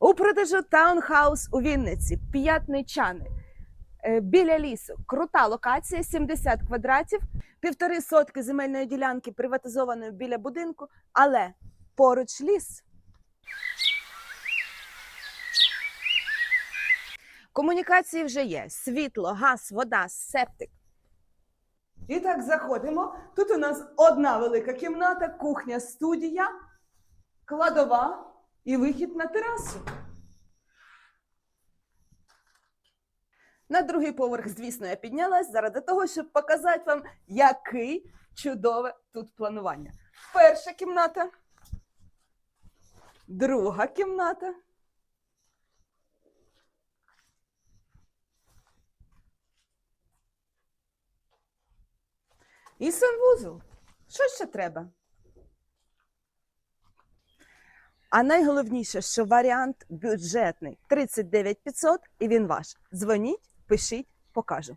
У продажу таунхаус у Вінниці, п'ятничани. Е, Біля лісу. Крута локація, 70 квадратів, півтори сотки земельної ділянки приватизованої біля будинку, але поруч ліс. Комунікації вже є: світло, газ, вода, септик. І так заходимо. Тут у нас одна велика кімната, кухня, студія, кладова і вихід на терасу. На другий поверх, звісно, я піднялась заради того, щоб показати вам, який чудове тут планування. Перша кімната, друга кімната. І санвузол. Що ще треба? А найголовніше, що варіант бюджетний 39 500 і він ваш. Дзвоніть, пишіть, покажу.